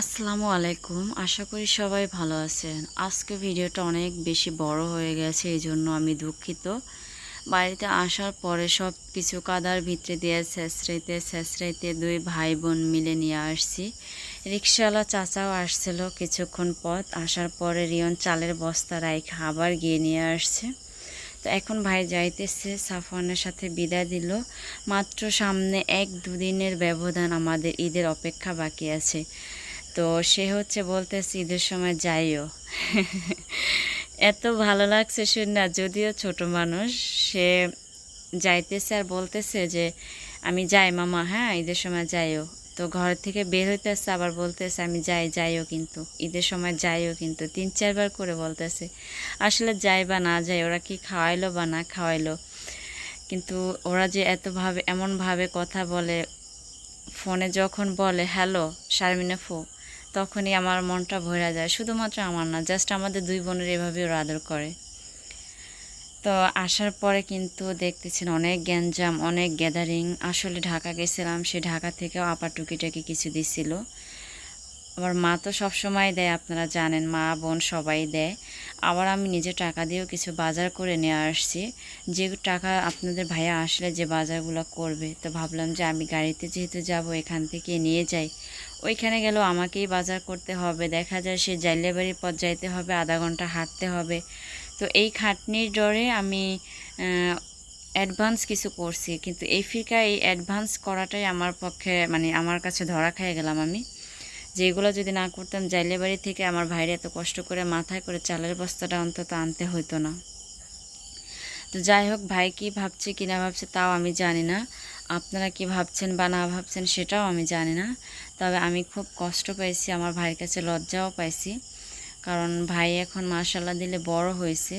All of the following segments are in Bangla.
আসসালামু আলাইকুম। আশা করি সবাই ভালো আছেন। আজকে ভিডিওটা অনেক বেশি বড় হয়ে গেছে, এই জন্য আমি দুঃখিত। বাড়িতে আসার পরে সব কিছু কাদার ভিতরে দিয়ে শেষরাইতে শেষরাইতে দুই ভাই বোন মিলে নিয়ে আসছি। রিক্সাওয়ালা চাচাও আসছিল কিছুক্ষণ পথ। আসার পরে রিয়ন চালের বস্তা রাইখে আবার গিয়ে নিয়ে আসছে। তো এখন ভাই যাইতেছে, সাফওয়ানের সাথে বিদায় দিল। মাত্র সামনে এক দুদিনের ব্যবধান আমাদের ঈদের অপেক্ষা বাকি আছে। তো সে হচ্ছে বলতেছে, ঈদের সময় যাইও। এত ভালো লাগছে শুন না, যদিও ছোট মানুষ, সে যাইতেছে আর বলতেছে যে, আমি যাই মামা হ্যাঁ ঈদের সময় যাইও। তো ঘর থেকে বের হইতেছে, আবার বলতেছে, আমি যাই, যাইও কিন্তু, ঈদের সময় যাইও কিন্তু। তিন, চারবার করে বলতেছে, আসলে যাই বা না, যাই, ওরা কি খাওয়াইলো বা না খাওয়াইলো? কিন্তু ওরা যে এতভাবে এমনভাবে কথা বলে, ফোনে যখন বলে, হ্যালো, শারমিনা ফো তখনই আমার মনটা ভরে যায়। শুধুমাত্র আমার না জাস্ট আমাদের দুই বোনের এভাবে ওরা আদর করে। তো আসার পরে কিন্তু দেখতেছেন অনেক গ্যাঞ্জাম, অনেক গ্যাদারিং। আসলে ঢাকা গেছিলাম, সে ঢাকা থেকেও আপার টুকিটাকি কিছু দিছিল। আবার মা তো সব সময় দেয়, আপনারা জানেন, মা, বোন সবাই দেয়। আবার আমি নিজে টাকা দিয়েও কিছু বাজার করে নিয়ে আসছি। যে টাকা আপনাদের ভাইয়া আসলে যে বাজারগুলো করবে, তো ভাবলাম যে আমি গাড়িতে যেহেতু যাব, এখান থেকে নিয়ে যাই। ওইখানে গেলেও আমাকেই বাজার করতে হবে। দেখা যায় সে জাইলেবাড়ির পথ যাইতে হবে, আধা ঘণ্টা হাঁটতে হবে। তো এই খাটনির ডরে আমি অ্যাডভান্স কিছু করছি। কিন্তু এই ফিরকা, এই অ্যাডভান্স করাটাই আমার পক্ষে মানে আমার কাছে ধরা খেয়ে গেলাম আমি। যেগুলো যদি না করতাম জাইলে বাড়ি থেকে আমার ভাইরে এত কষ্ট করে মাথায় করে চালের বস্তাটা অন্তত আনতে হইতো না। তো যাই হোক, ভাই কি ভাবছে, কি না ভাবছে তাও আমি জানি না। আপনারা কি ভাবছেন বা না ভাবছেন সেটাও আমি জানি না। তবে আমি খুব কষ্ট পাইছি, আমার ভাইয়ের কাছে লজ্জাও পাইছি। কারণ ভাই এখন মার্শাল্লাহ দিলে বড় হয়েছে।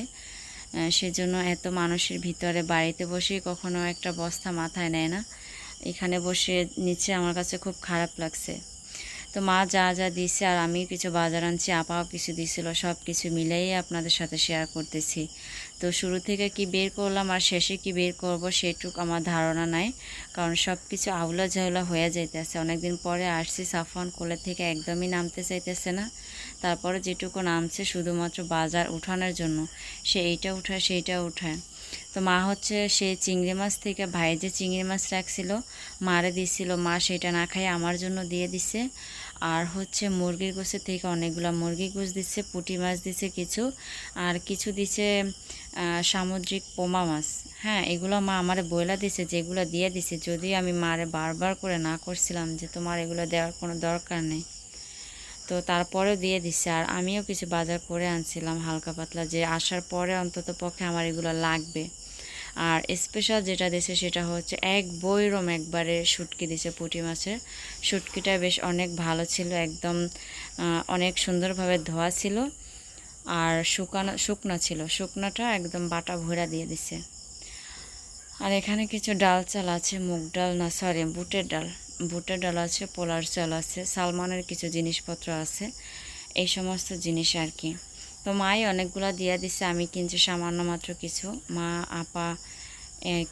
সেজন্য এত মানুষের ভিতরে বাড়িতে বসেই কখনো একটা বস্তা মাথায় নেয় না। এখানে বসে নিচে আমার কাছে খুব খারাপ লাগছে। তো মা যা যা দিছে আর আমি কিছু বাজার আনছি, আপাও কিছু দিছিল সব কিছু মিলেই আপনাদের সাথে শেয়ার করতেছি। তো শুরু থেকে কি বের করলাম আর শেষে কি বের করব সেটুক আমার ধারণা নাই, কারণ সব কিছু আউলা ঝাউলা হয়ে যাইতেছে। অনেকদিন পরে আসছি সাফন কোলে থেকে একদমই নামতে চাইতেছে না। তারপরে যেটুকু নামছে শুধুমাত্র বাজার উঠানোর জন্য, সে এইটা উঠায়, সেইটা উঠায়। তো মা হচ্ছে সে চিংড়ি মাছ থেকে, ভাই যে চিংড়ি মাছ রাখছিল, মারে দিছিল, মা সেটা না খাই আমার জন্য দিয়ে দিছে। আর হচ্ছে মুরগির গোছের থেকে অনেকগুলো মুরগি গোছ দিচ্ছে, পুঁটি মাছ দিচ্ছে কিছু, আর কিছু দিচ্ছে সামুদ্রিক পোমা মাছ। হ্যাঁ এগুলো মা আমারে বইলা দিছে, যেগুলো দিয়ে দিছে। যদি আমি মারে বারবার করে না করছিলাম যে তোমার এগুলো দেওয়ার কোনো দরকার নেই। তো তারপরেও দিয়ে দিচ্ছে আর আমিও কিছু বাজার করে আনছিলাম হালকা পাতলা, যে আসার পরে অন্তত পক্ষে আমার এগুলো লাগবে। আর স্পেশাল যেটা দিছে সেটা হচ্ছে এক বইরম একবারে শুটকি দিছে পুঁটি মাছের। শুটকিটা বেশ অনেক ভালো ছিল, একদম অনেক সুন্দরভাবে ধোয়া ছিল আর শুকানো, শুকনো ছিল। শুকনোটা একদম বাটা ভরা দিয়ে দিছে। আর এখানে কিছু ডাল চাল আছে, মুগ ডাল না সরি বুটের ডাল। বুটের ডাল আছে পোলার চাল আছে, সালমানের কিছু জিনিসপত্র আছে, এই সমস্ত জিনিস আর কি। তো মাই অনেকগুলো দিয়ে দিছে, আমি কিনছি সামান্য মাত্র কিছু। মা, আপা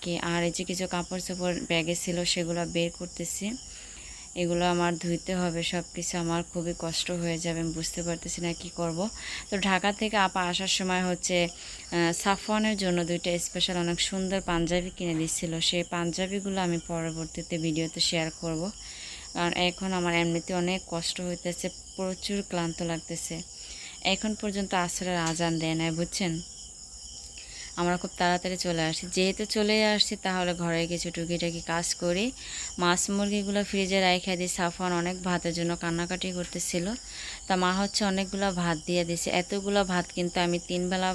কি, আর এই যে কিছু কাপড় চোপড় ব্যাগে ছিল সেগুলো বের করতেছি। এগুলো আমার ধুইতে হবে সব কিছু আমার খুবই কষ্ট হয়ে যাবে, আমি বুঝতে পারতেছি না কি করব। তো ঢাকা থেকে আপা আসার সময় হচ্ছে সাফওয়ানের জন্য দুইটা স্পেশাল অনেক সুন্দর পাঞ্জাবি কিনে দিচ্ছিল সেই পাঞ্জাবিগুলো আমি পরবর্তীতে ভিডিওতে শেয়ার করব। কারণ এখন আমার এমনিতে অনেক কষ্ট হইতেছে, প্রচুর ক্লান্ত লাগতেছে। এখন পর্যন্ত আসরের আজান দেয় নাই, বুঝছেন? আমরা খুব তাড়াতাড়ি চলে আসি। যেহেতু চলে আসছি, তাহলে ঘরে কিছু টুকিটাকি কাজ করি। মাছ মুরগিগুলো ফ্রিজে রাইখা দিই সাফান অনেক ভাতের জন্য কান্নাকাটি করতেছিল। তা মা হচ্ছে অনেকগুলো ভাত দিয়ে দিছে। এতগুলো ভাত কিন্তু আমি তিনবেলা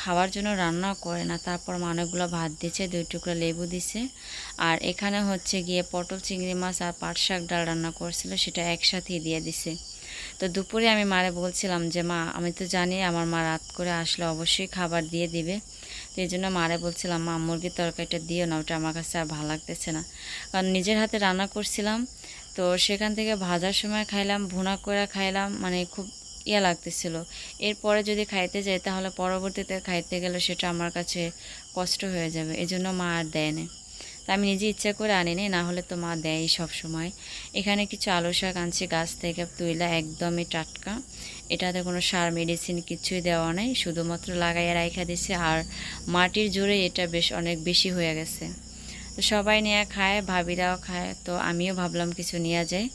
খাওয়ার জন্য রান্না করে না, তারপর মা অনেকগুলো ভাত দিচ্ছে দুই টুকরা লেবু দিছে। আর এখানে হচ্ছে গিয়ে পটল, চিংড়ি মাছ আর পাট শাক ডাল রান্না করছিল, সেটা একসাথেই দিয়ে দিছে। তো দুপুরে আমি মারে বলছিলাম যে, মা, আমি তো জানি আমার মা রাত করে আসলে অবশ্যই খাবার দিয়ে দিবে। তো এই জন্য মারে বলছিলাম, মা, মুরগির তরকারিটা দিও না, ওটা আমার কাছে আর ভালো লাগতেছে না। কারণ নিজের হাতে রান্না করছিলাম, তো সেখান থেকে ভাজার সময় খাইলাম, ভুনা করে খাইলাম মানে খুব ইয়া লাগতেছিল। এরপরে যদি খাইতে যাই, তাহলে পরবর্তীতে খাইতে গেলে সেটা আমার কাছে কষ্ট হয়ে যাবে। এই জন্য মা আর দেয় না তা আমি নিজে ইচ্ছা করে আনিনি, না হলে তো মা দেয়ই সময় এখানে কিছু আলু শাক আনছি, গাছ থেকে তুইলা একদমই টাটকা। এটাতে কোনো সার, মেডিসিন কিছুই দেওয়া নেই, শুধুমাত্র লাগাইয়া রাইখা দিছে। আর মাটির জোরে এটা বেশ অনেক বেশি হয়ে গেছে। তো সবাই নিয়ে খায়, ভাবিরাও খায়, তো আমিও ভাবলাম কিছু নিয়ে যায়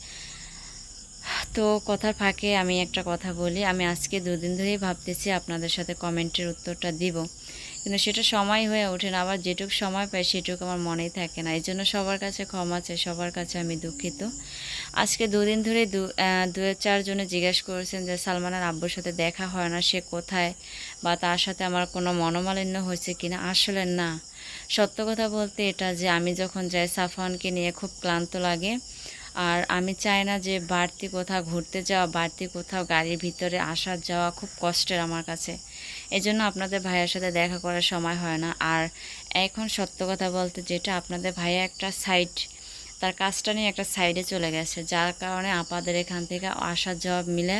তো কথার ফাঁকে আমি একটা কথা বলি, আমি আজকে দুদিন ধরেই ভাবতেছি আপনাদের সাথে কমেন্টের উত্তরটা দিব। কিন্তু সেটা সময় হয়ে ওঠে না, আবার যেটুকু সময় পাই সেটুকু আমার মনেই থাকে না। এই জন্য সবার কাছে ক্ষমা চাই, সবার কাছে আমি দুঃখিত। আজকে দুদিন ধরে দু দু চারজনে জিজ্ঞেস করেছেন যে সালমানের আব্বুর সাথে দেখা হয় না, সে কোথায় বা তার সাথে আমার কোনো মনোমালিন্য হয়েছে কিনা? আসলে না। সত্য কথা বলতে এটা যে আমি যখন যাই সাফানকে নিয়ে খুব ক্লান্ত লাগে আর আমি চাই না যে বাড়তি কোথাও ঘুরতে যাওয়া, বাড়তি কোথাও গাড়ির ভিতরে আসা যাওয়া খুব কষ্টের আমার কাছে। এজন্য আপনাদের ভাইয়ের সাথে দেখা করার সময় হয় না। আর এখন সত্য কথা বলতে যেটা আপনাদের ভাইয়া একটা সাইড তার কাজটা নিয়ে একটা সাইডে চলে গেছে, যার কারণে আপাদের এখান থেকে আসা যাওয়া মিলে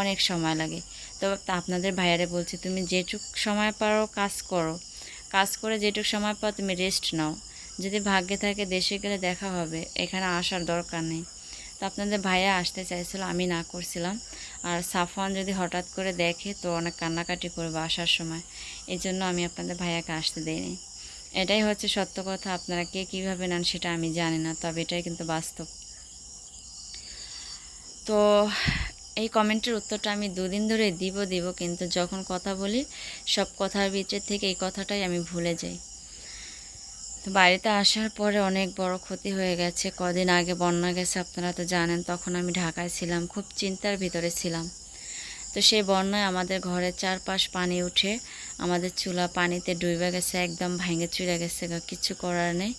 অনেক সময় লাগে। তো আপনাদের ভাইয়ারে বলছি, তুমি যেটুক সময় পারো কাজ করো। কাজ করে যেটুক সময় পাও, তুমি রেস্ট নাও। যদি ভাগ্যে থাকে দেশে গেলে দেখা হবে, এখানে আসার দরকার নেই। তো আপনাদের ভাইয়া আসতে চাইছিল, আমি না করছিলাম। আর সাফওয়ান যদি হঠাৎ করে দেখে, তো অনেক কান্নাকাটি করবে আসার সময়। এই জন্য আমি আপনাদের ভাইয়াকে আসতে দেইনি। এটাই হচ্ছে সত্য কথা, আপনারা কে কীভাবে নেন সেটা আমি জানি না, তবে এটাই কিন্তু বাস্তব। তো এই কমেন্টের উত্তরটা আমি দুদিন ধরে দিব দিব, কিন্তু যখন কথা বলি, সব কথার ভিতর থেকে এই কথাটাই আমি ভুলে যাই। তো বাড়িতে আসার পরে অনেক বড় ক্ষতি হয়ে গেছে। কদিন আগে বন্যা গেছে আপনারা তো জানেন তখন আমি ঢাকায় ছিলাম খুব চিন্তার ভিতরে ছিলাম। তো সেই বন্যায় আমাদের ঘরের চারপাশ পানি উঠে আমাদের চুলা পানিতে ডুবে গেছে একদম ভেঙে চুরে গেছে গা, কিচ্ছু করার নেই।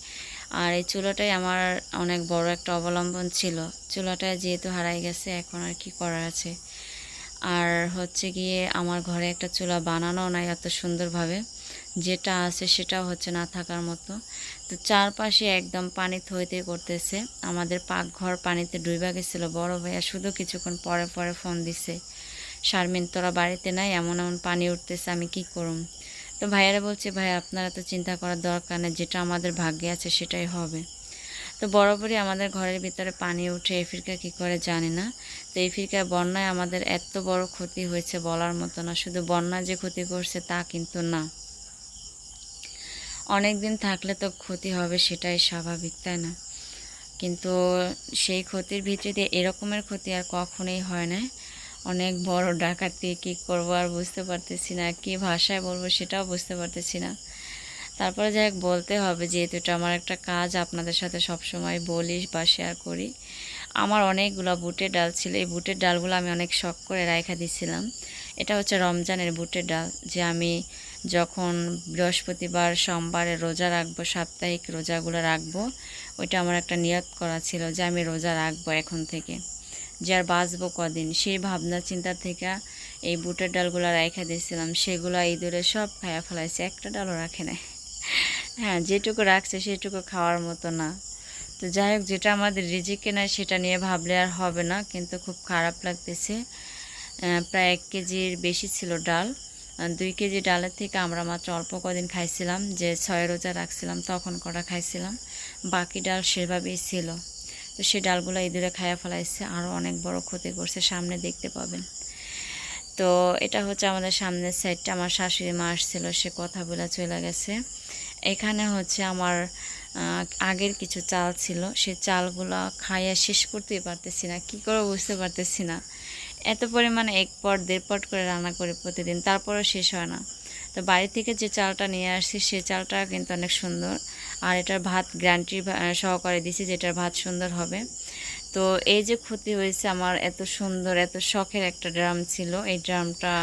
আর এই চুলাটাই আমার অনেক বড় একটা অবলম্বন ছিল। চুলাটা যেহেতু হারাই গেছে এখন আর কি করার আছে। আর হচ্ছে গিয়ে আমার ঘরে একটা চুলা বানানো নাই এত সুন্দরভাবে। যেটা আছে সেটাও হচ্ছে না থাকার মতো। তো চারপাশে একদম পানি থইতে করতেছে। আমাদের পাকঘর পানিতে ডুবে গেছিল বড় ভাইয়া, শুধু কিছুক্ষণ পরে পরে ফোন দিছে। শারমিন, তোরা বাড়িতে নাই? এমন এমন পানি উঠতেছে, আমি কি করুম? তো ভাইয়ারা বলছে ভাই আপনারা তো চিন্তা করার দরকার নেই, যেটা আমাদের ভাগ্যে আছে সেটাই হবে। তো বরাবরই আমাদের ঘরের ভিতরে পানি উঠে এই ফিরকা কী করে জানি না। তো এই ফিরকায় বন্যায় আমাদের এত বড় ক্ষতি হয়েছে বলার মতো না, শুধু বন্যা যে ক্ষতি করছে তা কিন্তু না। অনেক দিন থাকলে তো ক্ষতি হবে, সেটাই স্বাভাবিক, তাই না? কিন্তু সেই ক্ষতির ভিত্তিতে এরকমের ক্ষতি আর কখনোই হয় না। অনেক বড় ডাকাতি, কী করব আর বুঝতে পারতেছি না, কী ভাষায় বলব সেটাও বুঝতে পারতেছি না। তারপরে যাই বলতে হবে যেহেতু এটা আমার একটা কাজ, আপনাদের সাথে সব সময় বলি বা শেয়ার করি। আমার অনেকগুলো বুটের ডাল ছিল, এই বুটের ডালগুলো আমি অনেক শখ করে রাখা দিয়েছিলাম এটা হচ্ছে রমজানের বুটের ডাল, যে আমি যখন বৃহস্পতিবার সোমবারে রোজা রাখব, সাপ্তাহিক রোজাগুলো রাখব, ওইটা আমার একটা নিয়ত করা ছিল যে আমি রোজা রাখব এখন থেকে। যে আর বাঁচবো কদিন? সেই ভাবনা চিন্তা থেকে এই বুটের ডালগুলো রেখে দিয়েছিলাম। সেগুলো ইঁদুরে সব খায়া ফেলাইছে, একটা ডালও রাখে নাই। হ্যাঁ যেটুকু রাখছে সেটুকু খাওয়ার মতো না। তো যাই হোক, যেটা আমাদের রিজিকে নেয় সেটা নিয়ে ভাবলে আর হবে না, কিন্তু খুব খারাপ লাগতেছে। প্রায় এক কেজির বেশি ছিল ডাল। দুই কেজি ডালের থেকে আমরা মাত্র অল্প কদিন খাইছিলাম, যে ছয় রোজা রাখছিলাম, তখন কটা খাইছিলাম। বাকি ডাল সেভাবেই ছিল। তো সেই ডালগুলো ইঁদুরে খায়া ফেলাইছে আরও অনেক বড় ক্ষতি করছে, সামনে দেখতে পাবেন। তো এটা হচ্ছে আমাদের সামনের সাইডটা, আমার শাশুড়ি মা আসছিল, সে কথা বলে চলে গেছে। এখানে হচ্ছে আমার আগের কিছু চাল ছিল, সে চালগুলো খাইয়া শেষ করতেই পারতেছি না, কী করে বুঝতে পারতেছি না। এত পরিমাণে এক পট, দেড় পট করে রান্না করি প্রতিদিন, তারপরেও শেষ হয় না। তো বাড়ি থেকে যে চালটা নিয়ে আসছি, সে চালটা কিন্তু অনেক সুন্দর। আর এটার ভাত গ্যারান্টি সহকারে দিছি যেটার ভাত সুন্দর হবে। তো এই যে ক্ষতি হয়েছে আমার, এত সুন্দর, এত শখের একটা ড্রাম ছিল। এই ড্রামটা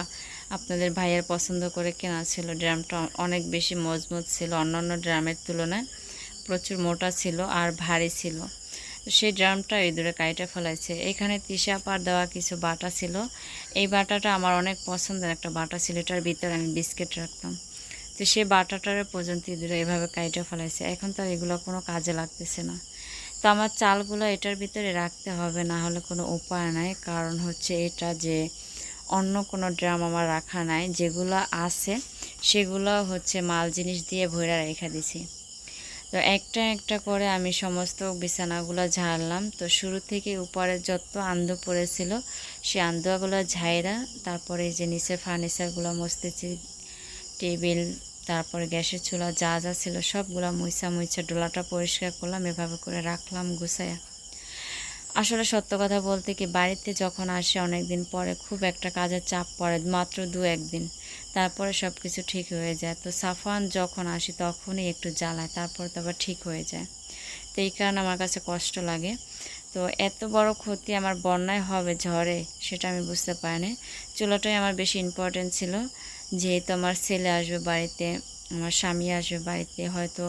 আপনাদের ভাইয়ের পছন্দ করে কেনা ছিল। ড্রামটা অনেক বেশি মজবুত ছিল, অন্যান্য ড্রামের তুলনায় প্রচুর মোটা ছিল আর ভারী ছিল। সেই ড্রামটা ইঁদুরে কাইটা ফেলাইছে। এখানে তিসা পার দেওয়া কিছু বাটা ছিল। এই বাটাটা আমার অনেক পছন্দের একটা বাটা ছিল। এটার ভিতরে আমি বিস্কিট রাখতাম। তো সেই বাটাটার পর্যন্ত ইঁদুরে এভাবে কাইটা ফেলাইছে। এখন তো এগুলো কোনো কাজে লাগতেছে না। তো আমার চালগুলো এটার ভিতরে রাখতে হবে, না হলে কোনো উপায় নাই। কারণ হচ্ছে এটা যে অন্য কোনো ড্রাম আমার রাখা নাই। যেগুলো আছে, সেগুলো হচ্ছে মাল জিনিস দিয়ে ভরে রেখে দিছি। তো একটা একটা করে আমি সমস্ত বিছানাগুলো ঝাড়লাম। তো শুরু থেকে উপরে যত আন্দো পড়েছিল, সে আন্দোগুলো ঝাইরা তারপরে যে নিচের ফার্নিচারগুলো মস্তেছি টেবিল, তারপরে গ্যাসের চুলা যা যা ছিল সবগুলো মুইসা মুইসা ডোলাটা পরিষ্কার করলাম, এভাবে করে রাখলাম, গুছাইয়া। আসলে সত্য কথা বলতে কি, বাড়িতে যখন আসে অনেক দিন পরে খুব একটা কাজের চাপ পড়ে, মাত্র দু একদিন তারপরে সব কিছু ঠিক হয়ে যায়। তো সাফান যখন আসি তখনই একটু জ্বালায়, তারপর তো আবার ঠিক হয়ে যায়। তো এই কারণে আমার কাছে কষ্ট লাগে। তো এত বড় ক্ষতি আমার বন্যায় হবে ঝড়ে, সেটা আমি বুঝতে পারিনি। চুলাটাই আমার বেশি ইম্পর্টেন্ট ছিল। যেহেতু আমার ছেলে আসবে বাড়িতে, আমার স্বামী আসবে বাড়িতে, হয়তো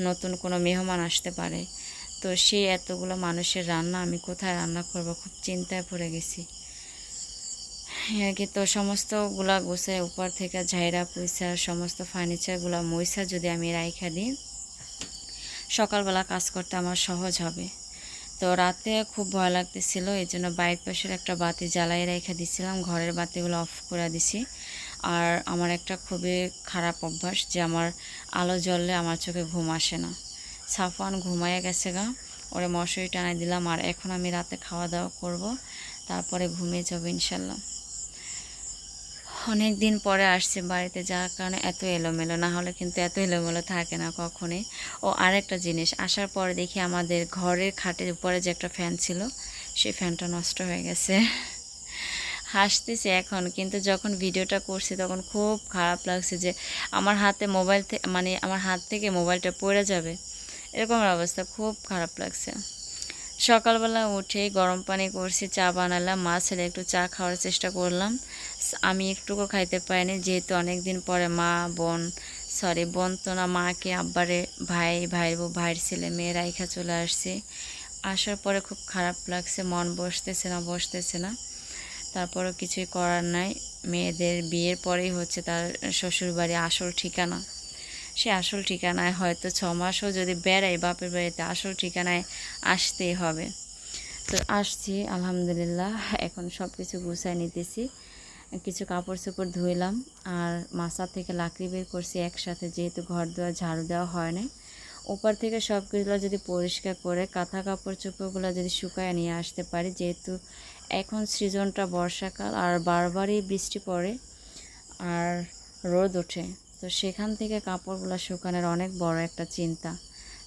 নতুন কোনো মেহমান আসতে পারে। তো সেই এতগুলো মানুষের রান্না আমি কোথায় রান্না করব খুব চিন্তায় পড়ে গেছি। কি তো সমস্তগুলা গোছায় উপর থেকে ঝাইরা পুইসা সমস্ত ফার্নিচারগুলো মইসা যদি আমি রাইখা দিই, সকালবেলা কাজ করতে আমার সহজ হবে। তো রাতে খুব ভয় লাগতেছিল এই জন্য বাইক পাশের একটা বাতি জ্বালাই রেখে দিছিলাম, ঘরের বাতিগুলো অফ করে দিছি। আর আমার একটা খুবই খারাপ অভ্যাস যে আমার আলো জ্বললে আমার চোখে ঘুম আসে না। সাফান ঘুমাইয়া গেছে গা, ওরে মশারি টানাই দিলাম, আর এখন আমি রাতে খাওয়া দাওয়া করব, তারপরে ঘুমিয়ে যাব ইনশাল্লাহ। অনেক দিন পরে আসছে বাড়িতে যার কারণে এত এলোমেলো, না হলে কিন্তু এত এলোমেলো থাকে না কখনোই। ও আরেকটা জিনিস, আসার পরে দেখি আমাদের ঘরের খাটের উপরে যে একটা ফ্যান ছিল, সেই ফ্যানটা নষ্ট হয়ে গেছে। হাসতেছি এখন, কিন্তু যখন ভিডিওটা করছি তখন খুব খারাপ লাগছে যে আমার হাতে মোবাইল মানে আমার হাত থেকে মোবাইলটা পড়ে যাবে। এরকম অবস্থা, খুব খারাপ লাগছে। সকালবেলা উঠে গরম পানি করছি, চা বানালাম। মা ছেলে একটু চা খাওয়ার চেষ্টা করলাম। আমি একটুকু খাইতে পারিনি, যেহেতু অনেক দিন পরে মা, বোন সরি বোন তো না, মাকে, আব্বারে, ভাই ভাইয়ের বউ ভাইয়ের ছেলে মেয়ে রাইখা চলে আসছে। আসার পরে খুব খারাপ লাগছে, মন বসতেছে না বসতেছে না। তারপরও কিছুই করার নাই। মেয়েদের বিয়ের পরেই হচ্ছে তার শ্বশুরবাড়ি আসল ঠিকানা। সে আসল ঠিকানায় হয়তো ছ মাসও যদি বেড়াই বাপের বাড়িতে, আসল ঠিকানায় আসতেই হবে। তো আসছি, আলহামদুলিল্লাহ, এখন সব কিছু গুছাই নিতেছি। কিছু কাপড় চোপড় ধুইলাম, আর মাছা থেকে লাকড়ি বের করছি একসাথে, যেহেতু ঘর দেওয়া ঝাড়ু দেওয়া হয় না ওপর থেকে সব কিছুগুলো যদি পরিষ্কার করে, কাঁথা কাপড় চোপড়গুলো যদি শুকায় নিয়ে আসতে পারি, যেহেতু এখন সৃজনটা বর্ষাকাল, আর বারবারই বৃষ্টি পড়ে, আর রোদ ওঠে। তো সেখান থেকে কাপড়গুলো শুকানোর অনেক বড় একটা চিন্তা।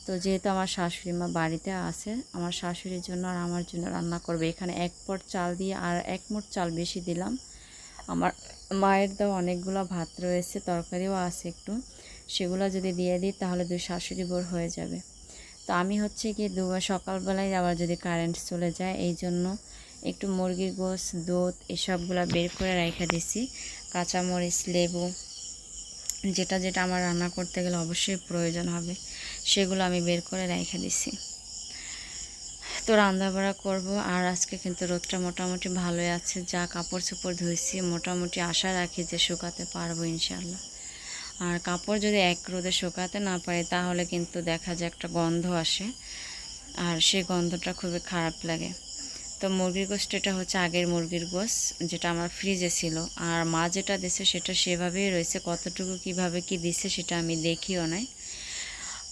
তো যেহেতু আমার শাশুড়ি মা বাড়িতে আছে, আমার শাশুড়ির জন্য আর আমার জন্য রান্না করবে। এখানে এক পট চাল দিয়ে আর এক মুঠ চাল বেশি দিলাম। আমার মায়ের দেওয়া অনেকগুলো ভাত রয়েছে, তরকারিও আছে একটু। সেগুলো যদি দিয়ে দিই তাহলে দুই শাশুড়ি বোর হয়ে যাবে। তো আমি হচ্ছে কি দু সকালবেলায় আবার যদি কারেন্ট চলে যায়, এই জন্য একটু মুরগির গোস দুধ এসবগুলো বের করে রেখে দিছি। কাঁচামরিচ, লেবু যেটা যেটা আমার রান্না করতে গেলে অবশ্যই প্রয়োজন হবে, সেগুলো আমি বের করে রেখে দিছি। তো রান্নাবাড়া করব, আর আজকে কিন্তু রোদটা মোটামুটি ভালোই আছে, যা কাপড় চোপড় ধুইছি, মোটামুটি আশা রাখি যে শুকাতে পারব ইনশাল্লাহ আর কাপড় যদি এক রোদে শুকাতে না পারি, তাহলে কিন্তু দেখা যায় একটা গন্ধ আসে, আর সেই গন্ধটা খুবই খারাপ লাগে। তো মুরগির গোষ্ঠ এটা হচ্ছে আগের মুরগির গোস যেটা আমার ফ্রিজে ছিল। আর মা যেটা দিছে সেটা সেভাবেই রয়েছে, কতটুকু কীভাবে কি দিছে সেটা আমি দেখিও নাই।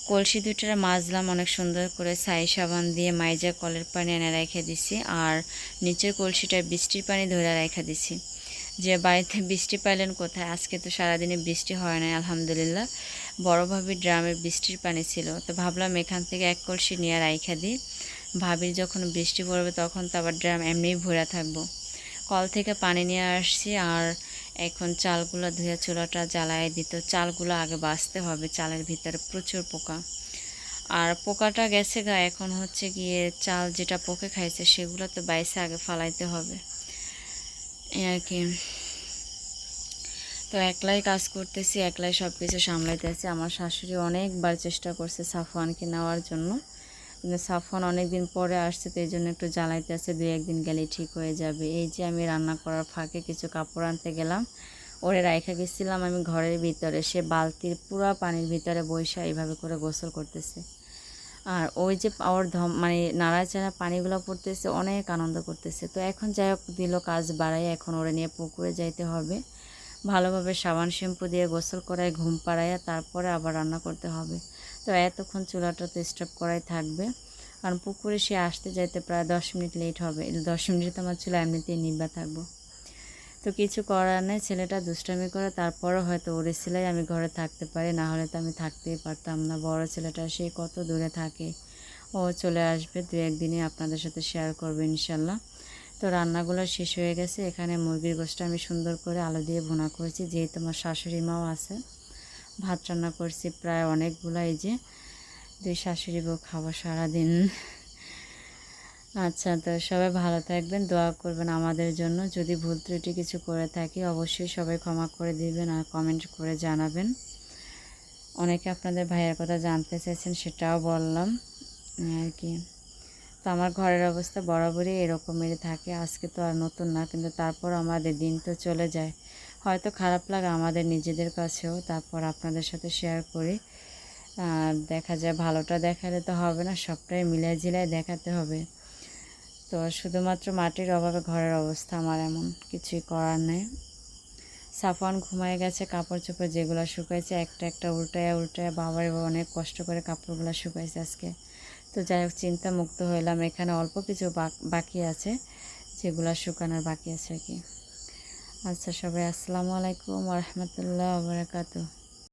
কলসি দুইটা মাজলাম অনেক সুন্দর করে, ছাই সাবান দিয়ে মাইজা কলের পানি এনে রেখে দিছি, আর নিচের কলসিটায় বৃষ্টির পানি ধরে রেখে দিছি। যে বাড়িতে বৃষ্টি পাইলেন কোথায়? আজকে তো সারাদিনে বৃষ্টি হয় না আলহামদুলিল্লাহ। বড়োভাবে ড্রামের বৃষ্টির পানি ছিল, তো ভাবলাম এখান থেকে এক কলসি নিয়ে রাইখা দিই। ভাবির যখন বৃষ্টি পড়বে তখন তো আবার ড্রাম এমনিই ভরা থাকব। কল থেকে পানি নিয়ে আসছি আর এখন চালগুলো ধুয়ে চুলাটা জ্বালায় দিত চালগুলো আগে বাঁচতে হবে, চালের ভিতরে প্রচুর পোকা। আর পোকাটা গেছে গা, এখন হচ্ছে গিয়ে চাল যেটা পোকে খাইছে সেগুলো তো বাইসে আগে ফালাইতে হবে। আর কি। তো একলাই কাজ করতেছি, একলাই সব কিছু সামলাইতেছি। আমার শাশুড়ি অনেকবার চেষ্টা করছে সাফওয়ানকে নেওয়ার জন্য। সাফওয়ান অনেক দিন পরে আসছে, তো এই জন্য একটু জ্বালাইতে আছে, দুই একদিন গেলেই ঠিক হয়ে যাবে। এই যে আমি রান্না করার ফাঁকে কিছু কাপড় আনতে গেলাম, ওরে রাইখা গেছিলাম আমি ঘরের ভিতরে, সে বালতির পুরা পানির ভিতরে বৈশা এইভাবে করে গোসল করতেছে। আর ওই যে ওর ধম মানে নাড়াচাড়া পানিগুলো পড়তেছে, অনেক আনন্দ করতেছে। তো এখন যাই হোক, দিল কাজ বাড়াই এখন ওরে নিয়ে পুকুরে যাইতে হবে। ভালোভাবে সাবান শ্যাম্পু দিয়ে গোসল করায়, ঘুম পাড়াইয়া তারপরে আবার রান্না করতে হবে। তো এতক্ষণ চুলাটা তো স্টপ করাই থাকবে। কারণ পুকুরে সে আসতে যাইতে প্রায় দশ মিনিট লেট হবে। দশ মিনিটে তো আমার চুলা এমনিতেই নিবা থাকব। তো কিছু করার নেই, ছেলেটা দুষ্টামি করে, তারপরও হয়তো ওরে ছেলেই আমি ঘরে থাকতে পারি, না হলে তো আমি থাকতেই পারতাম না। বড় ছেলেটা, সে কত দূরে থাকে, ও চলে আসবে, দু একদিনে আপনাদের সাথে শেয়ার করবে ইনশাল্লাহ। তো রান্নাগুলো শেষ হয়ে গেছে, এখানে মুরগির গোষ্ঠটা আমি সুন্দর করে আলো দিয়ে ভুনা করেছি, যেহেতু আমার শাশুড়ি মাও আছে। ভাত রান্না করছি প্রায় অনেকগুলো এই যে। দুই শাশুড়ি বউ খাব সারাদিন। আচ্ছা তো সবাই ভালো থাকবেন, দোয়া করবেন আমাদের জন্য। যদি ভুল ত্রুটি কিছু করে থাকি, অবশ্যই সবাই ক্ষমা করে দিবেন আর কমেন্ট করে জানাবেন। অনেকে আপনাদের ভাইয়ের কথা জানতে চাইছেন সেটাও বললাম। আর কি। তো আমার ঘরের অবস্থা বরাবরই এরকমেরই থাকে। আজকে তো আর নতুন না, কিন্তু তারপর আমাদের দিন তো চলে যায়। হয়তো খারাপ লাগে আমাদের নিজেদের কাছেও, তারপর আপনাদের সাথে শেয়ার করি। আর দেখা যায় ভালোটা দেখালে তো হবে না, সবটাই মিলাই ঝিলাই দেখাতে হবে। তো শুধুমাত্র মাটির অভাবে ঘরের অবস্থা আমার এমন কিছুই করার নেই। সাফান ঘুমায় গেছে কাপড় চোপড় যেগুলো শুকাইছে, একটা একটা উল্টায় উল্টায় বাবার অনেক কষ্ট করে কাপড়গুলো শুকাইছে আজকে। তো যাই হোক চিন্তা মুক্ত হইলাম, এখানে অল্প কিছু বাকি আছে, যেগুলো শুকানোর বাকি আছে আর কি। আচ্ছা সবাই আসসালামু আলাইকুম রহমতুল্লাহ বারাকাতু